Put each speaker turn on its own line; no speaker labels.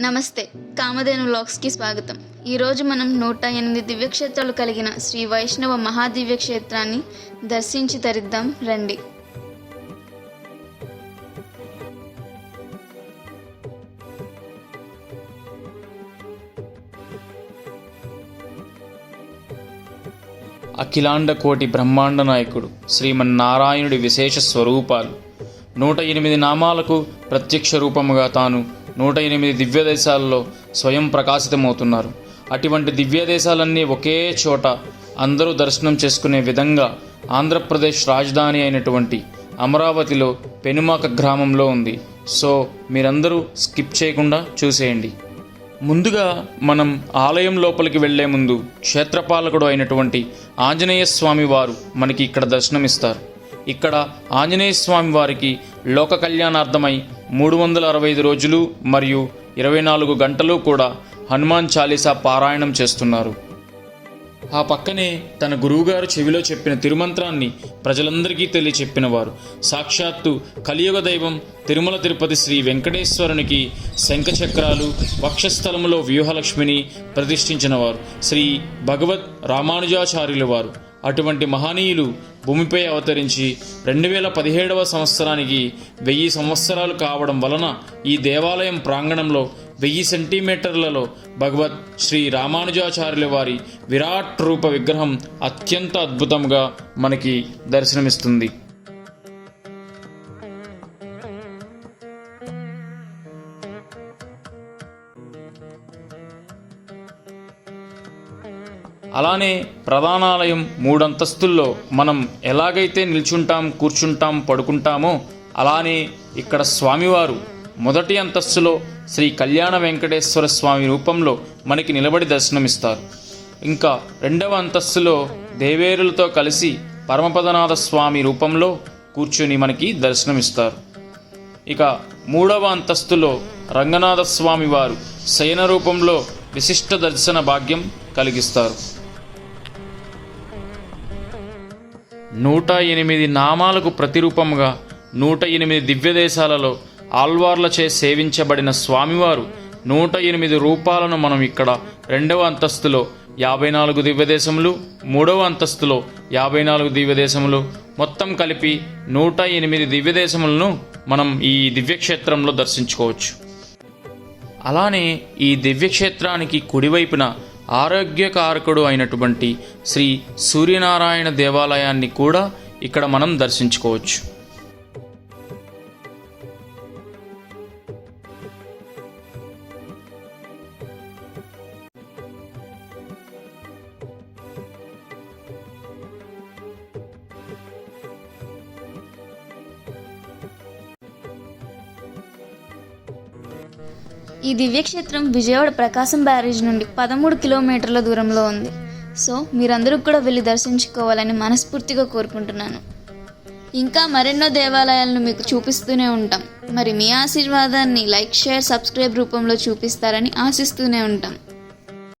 నమస్తే కామధేను వ్లాగ్స్కి స్వాగతం. ఈరోజు మనం నూట ఎనిమిది దివ్యక్షేత్రాలు కలిగిన శ్రీ వైష్ణవ మహాదివ్యక్షేత్రాన్ని దర్శించి తరిద్దాం రండి.
అఖిలాండ కోటి బ్రహ్మాండ నాయకుడు శ్రీమన్నారాయణుడి విశేష స్వరూపాలు. నూట ఎనిమిది నామాలకు ప్రత్యక్ష రూపముగా తాను నూట ఎనిమిది దివ్యదేశాల్లో స్వయం ప్రకాశితమవుతున్నారు. అటువంటి దివ్యదేశాలన్నీ ఒకే చోట అందరూ దర్శనం చేసుకునే విధంగా ఆంధ్రప్రదేశ్ రాజధాని అయినటువంటి అమరావతిలో పెనుమాక గ్రామంలో ఉంది. సో మీరందరూ స్కిప్ చేయకుండా చూసేయండి. ముందుగా మనం ఆలయం లోపలికి వెళ్ళే ముందు క్షేత్రపాలకుడు అయినటువంటి ఆంజనేయ స్వామి వారు మనకి ఇక్కడ దర్శనమిస్తారు. ఇక్కడ ఆంజనేయ స్వామి వారికి లోక కళ్యాణార్థమై మూడు వందల అరవై ఐదు రోజులు మరియు ఇరవై నాలుగు గంటలు కూడా హనుమాన్ చాలీసా పారాయణం చేస్తున్నారు. ఆ పక్కనే తన గురువుగారు చెవిలో చెప్పిన తిరుమంత్రాన్ని ప్రజలందరికీ తెలియచెప్పిన చెప్పినవారు సాక్షాత్తు కలియుగ దైవం తిరుమల తిరుపతి శ్రీ వెంకటేశ్వరునికి శంఖచక్రాలు వక్షస్థలములో వ్యూహలక్ష్మిని ప్రతిష్ఠించినవారు. శ్రీ భగవత్ రామానుజాచార్యుల వారు. అటువంటి మహనీయులు భూమిపై అవతరించి రెండు వేల పదిహేడవ సంవత్సరానికి వెయ్యి సంవత్సరాలు కావడం వలన ఈ దేవాలయం ప్రాంగణంలో వెయ్యి సెంటీమీటర్లలో భగవత్ శ్రీ రామానుజాచార్యుల వారి విరాట్ రూప విగ్రహం అత్యంత అద్భుతంగా మనకి దర్శనమిస్తుంది. అలానే ప్రధానాలయం మూడంతస్తుల్లో మనం ఎలాగైతే నిల్చుంటాం కూర్చుంటాం పడుకుంటామో అలానే ఇక్కడ స్వామివారు మొదటి అంతస్తులో శ్రీ కళ్యాణ వెంకటేశ్వర స్వామి రూపంలో మనకి నిలబడి దర్శనమిస్తారు. ఇంకా రెండవ అంతస్తులో దేవేరులతో కలిసి పరమపదనాథ స్వామి రూపంలో కూర్చుని మనకి దర్శనమిస్తారు. ఇక మూడవ అంతస్తులో రంగనాథ స్వామి వారు శయన రూపంలో విశిష్ట దర్శన భాగ్యం కలిగిస్తారు. నూట ఎనిమిది నామాలకు ప్రతిరూపముగా నూట ఎనిమిది దివ్యదేశాలలో ఆల్వార్లచే సేవించబడిన స్వామివారు నూట ఎనిమిది రూపాలను మనం ఇక్కడ రెండవ అంతస్తులో యాభై నాలుగు దివ్యదేశములు మూడవ అంతస్తులో యాభై నాలుగు దివ్యదేశములు మొత్తం కలిపి నూట ఎనిమిది దివ్యదేశములను మనం ఈ దివ్యక్షేత్రంలో దర్శించుకోవచ్చు. అలానే ఈ దివ్యక్షేత్రానికి కుడివైపున ఆరోగ్యకారకుడు అయినటువంటి శ్రీ సూర్యనారాయణ దేవాలయాన్ని కూడా ఇక్కడ మనం దర్శించుకోవచ్చు.
ఈ దివ్యక్షేత్రం విజయవాడ ప్రకాశం బ్యారేజ్ నుండి పదమూడు కిలోమీటర్ల దూరంలో ఉంది. సో మీరందరూ కూడా వెళ్ళి దర్శించుకోవాలని మనస్ఫూర్తిగా కోరుకుంటున్నాను. ఇంకా మరెన్నో దేవాలయాలను మీకు చూపిస్తూనే ఉంటాం. మరి మీ ఆశీర్వాదాన్ని లైక్ షేర్ సబ్స్క్రైబ్ రూపంలో చూపిస్తారని ఆశిస్తూనే ఉంటాం.